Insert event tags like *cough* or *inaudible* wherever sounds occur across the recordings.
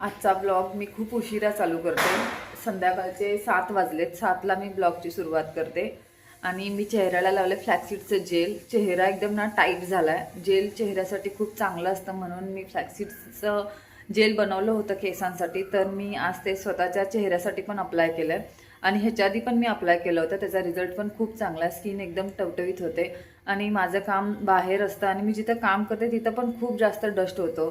आजचा ब्लॉग मी खूप उशिरा चालू करते. संध्याकाळचे सात वाजलेत. सातला मी ब्लॉगची सुरुवात करते. आणि मी चेहऱ्याला लावले फ्लॅक्सीडचं जेल चेहरा एकदम ना टाईट झाला आहे जेल चेहऱ्यासाठी खूप चांगलं असतं म्हणून मी फ्लॅक्सीडचं जेल बनवलं होतं केसांसाठी. तर मी आज ते स्वतःच्या चेहऱ्यासाठी पण अप्लाय केलं आहे आणि ह्याच्या आधी पण मी अप्लाय केलं होतं. त्याचा रिझल्ट पण खूप चांगला आहे. स्किन एकदम टवटवीत होते. आणि माझं काम बाहेर असतं. आणि मी जिथं काम करते तिथं पण खूप जास्त डस्ट होतो.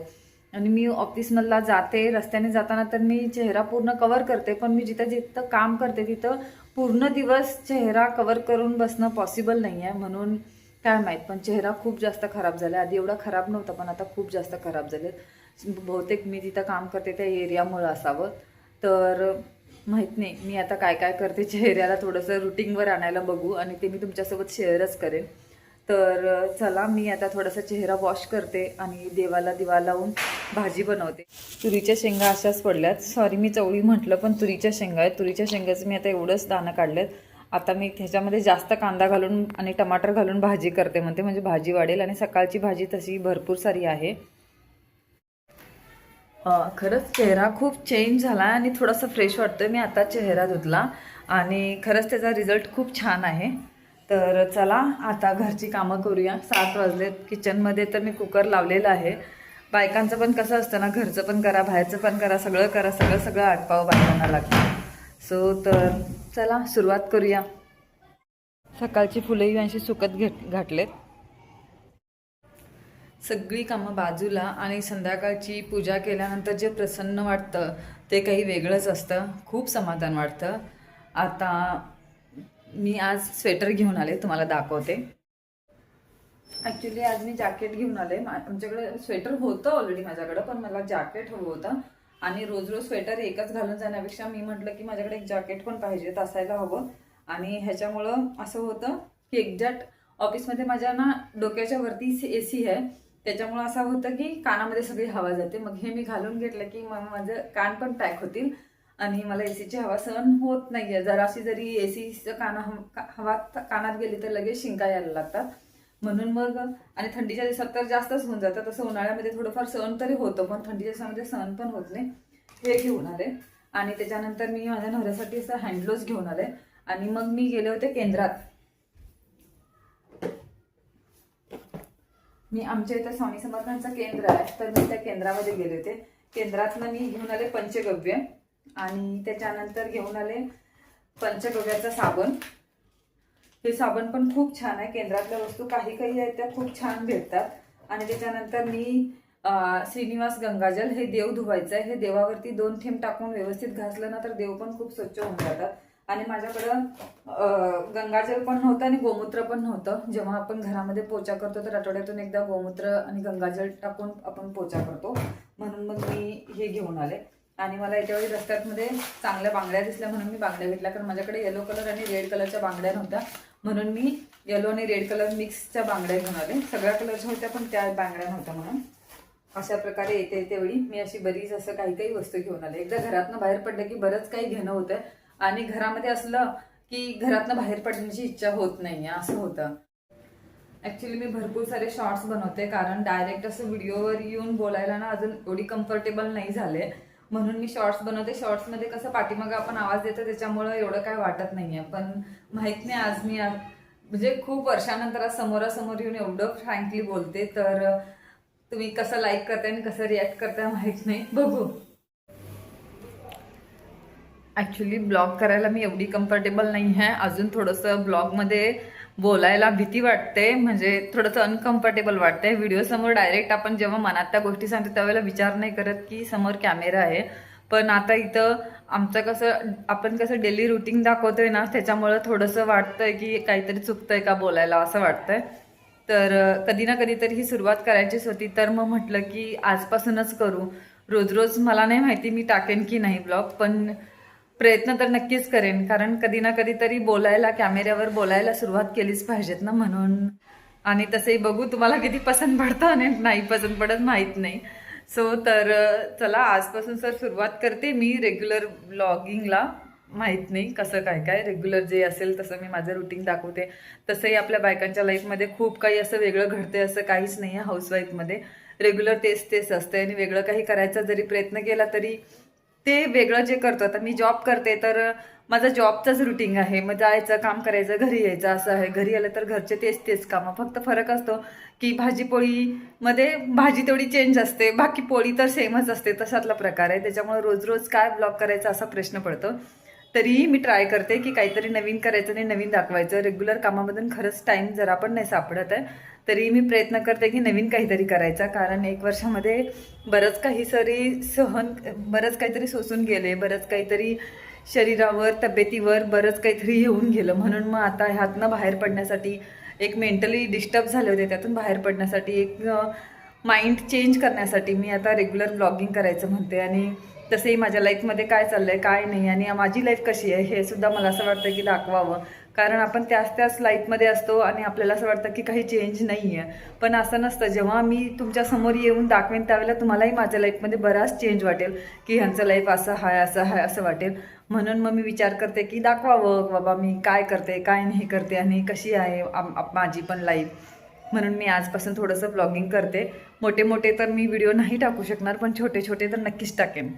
आणि मी ऑफिसमधला जाते रस्त्याने जाताना तर मी चेहरा पूर्ण कवर करते पण मी जिथं जिथं काम करते तिथं पूर्ण दिवस चेहरा कवर करून बसणं पॉसिबल नाही आहे म्हणून काय माहीत पण चेहरा खूप जास्त खराब झाला आधी एवढा खराब नव्हता पण आता खूप जास्त खराब झाले बहुतेक मी जिथं काम करते त्या एरियामुळं असावं. तर माहीत नाही मी आता काय काय करते *laughs* चेहऱ्याला थोडंसं रुटीनवर आणायला बघू आणि ते मी तुमच्यासोबत शेअरच करेन. तर चला मी आता थोडासा चेहरा वॉश करते आणि देवाला दिवा लावून भाजी बनवते. तुरीच्या शेंगा अशाच पडल्यात. सॉरी मी चवळी म्हटलं पण तुरीच्या शेंगा आहेत. तुरीच्या शेंगाचं मी आता एवढंच दाणं काढलेत. आता मी ह्याच्यामध्ये जास्त कांदा घालून आणि टमाटर घालून भाजी करते म्हणते. म्हणजे भाजी वाढेल आणि सकाळची भाजी तशी भरपूर सारी आहे. खरंच चेहरा खूप चेंज झाला आणि थोडासा फ्रेश वाटतोय. मी आता चेहरा धुतला आणि खरंच त्याचा रिझल्ट खूप छान आहे. तर चला आता घरची कामं करूया. सात वाजलेत. किचनमध्ये तर मी कुकर लावलेला आहे. बायकांचं पण कसं असतं ना घरचं पण करा बाहेरचं पण करा सगळं करा सगळं सगळं आटपावं बायकांना लागतं. सो तर चला सुरुवात करूया. सकाळची फुलंही अशी सुकत घेत घातलेत. सगळी कामं बाजूला आणि संध्याकाळची पूजा केल्यानंतर जे प्रसन्न वाटतं ते काही वेगळंच असतं. खूप समाधान वाटतं. आता मी आज स्वेटर घेऊन आले तुम्हाला दाखवते. ऍक्च्युली आज मी जॅकेट घेऊन आले. आमच्याकडे स्वेटर होतं ऑलरेडी माझ्याकडं पण मला जॅकेट हवं होतं. आणि रोज रोज स्वेटर एकच घालून जाण्यापेक्षा मी म्हटलं की माझ्याकडे एक जॅकेट पण पाहिजे असायला हवं. आणि ह्याच्यामुळं असं होतं की एक्झॅक्ट ऑफिसमध्ये माझ्या ना डोक्याच्या वरती ए सी आहे. त्याच्यामुळं असं होतं की कानामध्ये सगळी हवा जाते. मग हे मी घालून घेतलं की मग माझं कान पण पॅक होतील. आणि मला ए सीची हवा सहन होत नाही आहे जराशी जरी ए सीचं काना हवा कानात गेली तर लगेच शिंका यायला लागतात. म्हणून मग आणि थंडीच्या दिवसात तर जास्तच होऊन जातं. तसं उन्हाळ्यामध्ये थोडंफार सहन तरी होतं पण थंडीच्या दिवसामध्ये सहन पण होत नाही. हे घेऊन आले. आणि त्याच्यानंतर मी माझ्या नवऱ्यासाठी असं हँडग्लोव्स घेऊन आले. आणि मग मी गेले होते केंद्रात. मी आमच्या इथं स्वामी समर्थांचं केंद्र आहे. तर मी त्या केंद्रामध्ये गेले होते. केंद्रातनं मी घेऊन आले पंचगव्य. आणि त्याच्यानंतर घेऊन आले पंचगव्याचा साबण. हे साबण पण खूप छान आहे. केंद्रातल्या वस्तू काही काही आहेत त्या खूप छान भेटतात. आणि त्याच्यानंतर मी श्रीनिवास गंगाजल हे देव धुवायचं आहे. हे देवावरती दोन थेंब टाकून व्यवस्थित घासलं ना तर देव पण खूप स्वच्छ होऊन जातात. आणि माझ्याकडं गंगाजल पण नव्हतं आणि गोमूत्र पण नव्हतं. जेव्हा आपण घरामध्ये पोचा करतो तर आठवड्यातून एकदा गोमूत्र आणि गंगाजल टाकून आपण पोचा करतो. म्हणून मग मी हे घेऊन आले. आणि मला याच्यावेळी रस्त्यामध्ये चांगल्या बांगड्या दिसल्या म्हणून मी बांगड्या घेतल्या. कारण माझ्याकडे येलो कलर आणि रेड कलरच्या बांगड्या नव्हत्या. म्हणून मी येलो आणि रेड कलर मिक्सच्या बांगड्या घेऊन आले. सगळ्या कलरच्या होत्या पण त्या बांगड्या नव्हत्या म्हणून. अशा प्रकारे येते तेवढी मी अशी बरीच असं काही काही वस्तू घेऊन आले. एकदा घरातनं बाहेर पडलं की बरंच काही घेणं होतं. आणि घरामध्ये असलं की घरातनं बाहेर पडण्याची इच्छा होत नाही असं होतं. ऍक्च्युली मी भरपूर सारे शॉर्ट्स बनवते कारण डायरेक्ट असं व्हिडिओवर येऊन बोलायला ना अजून एवढी कम्फर्टेबल नाही झाले. म्हणून मी शॉर्ट्स बनवते. शॉर्ट्समध्ये कसं पाठीमागं आपण आवाज देतो त्याच्यामुळं एवढं काय वाटत नाहीये. पण माहीत नाही आज मी आज म्हणजे खूप वर्षानंतर आज समोरासमोर येऊन एवढं फ्रँकली बोलते. तर तुम्ही कसं लाईक करताय आणि कसं रिॲक्ट करताय माहीत नाही. बघू. ॲक्च्युली ब्लॉग करायला मी एवढी कम्फर्टेबल नाही आहे अजून थोडंसं ब्लॉगमध्ये बोलायला भीती वाटते म्हणजे थोडंसं अनकम्फर्टेबल वाटतंय. व्हिडिओसमोर डायरेक्ट आपण जेव्हा मनात त्या गोष्टी सांगतो त्यावेळेला विचार नाही करत की समोर कॅमेरा आहे. पण आता इथं आमचं कसं आपण कसं डेली रुटीन दाखवतोय ना त्याच्यामुळं थोडंसं वाटतंय की काहीतरी चुकतंय का बोलायला असं वाटतंय. तर कधी ना कधीतरी ही सुरुवात करायचीच होती. तर मग म्हटलं की आजपासूनच करू. रोज रोज मला नाही माहिती मी टाकेन की नाही ब्लॉग पण प्रयत्न तर नक्कीच करेन कारण कधी ना कधी तरी बोलायला कॅमेऱ्यावर बोलायला सुरुवात केलीच पाहिजेत ना म्हणून. आणि तसंही बघू तुम्हाला किती पसंत पडतं आणि नाही पसंत पडत माहीत नाही. सो तर चला आजपासून सर सुरुवात करते मी रेग्युलर ब्लॉगिंगला माहीत नाही कसं काय काय रेग्युलर जे असेल तसं मी माझं रुटीन दाखवते. तसंही आपल्या बायकांच्या लाईफमध्ये खूप काही असं वेगळं घडते असं काहीच नाही आहे हाऊसवाईफमध्ये रेग्युलर तेच तेच असते आणि वेगळं काही करायचा जरी प्रयत्न केला तरी ते वेगळं जे करतो. आता मी जॉब करते तर माझा जॉबचंच रुटीन आहे. मग जायचं काम करायचं घरी यायचं असं आहे. घरी आलं तर घरचे तेच तेच कामं. फक्त फरक असतो की भाजी पोळीमध्ये भाजी तेवढी चेंज असते. बाकी पोळी तर सेमच असते. तशातला प्रकार आहे. त्याच्यामुळे रोज रोज काय ब्लॉग करायचा असा प्रश्न पडतो. तरीही मी ट्राय करते की काहीतरी नवीन करायचं आणि नवीन दाखवायचं. रेग्युलर कामामधून खरंच टाईम जरा पण नाही सापडत आहे. तरी मी प्रयत्न करते की नवीन काहीतरी करायचा कारण एक वर्षामध्ये बरंच काही सरी सहन बरंच काहीतरी सोसून गेले बरंच काहीतरी शरीरावर तब्येतीवर बरंच काहीतरी येऊन गेलं. म्हणून मग आता ह्यातनं बाहेर पडण्यासाठी एक मेंटली डिस्टर्ब झाले होते. त्यातून बाहेर पडण्यासाठी एक माइंड चेंज करण्यासाठी मी आता रेग्युलर ब्लॉगिंग करायचं म्हणते. आणि तसंही माझ्या लाईफमध्ये काय चाललं आहे काय नाही आणि माझी लाईफ कशी आहे हे सुद्धा मला असं वाटतं की दाखवावं. कारण आपण त्याच त्याच लाईफमध्ये असतो आणि आपल्याला असं वाटतं की काही चेंज नाही आहे पण असं नसतं. जेव्हा मी तुमच्यासमोर येऊन दाखवेन त्यावेळेला तुम्हालाही माझ्या लाईफमध्ये बराच चेंज वाटेल की ह्यांचं लाईफ असं आहे असं आहे असं वाटेल. म्हणून मग मी विचार करते की दाखवावं बाबा मी काय करते काय नाही करते आणि कशी आहे आप- माझी पण लाईफ म्हणून मी आजपासून थोडंसं ब्लॉगिंग करते. मोठे मोठे तर मी व्हिडिओ नाही टाकू शकणार पण छोटे छोटे तर नक्कीच टाकेन.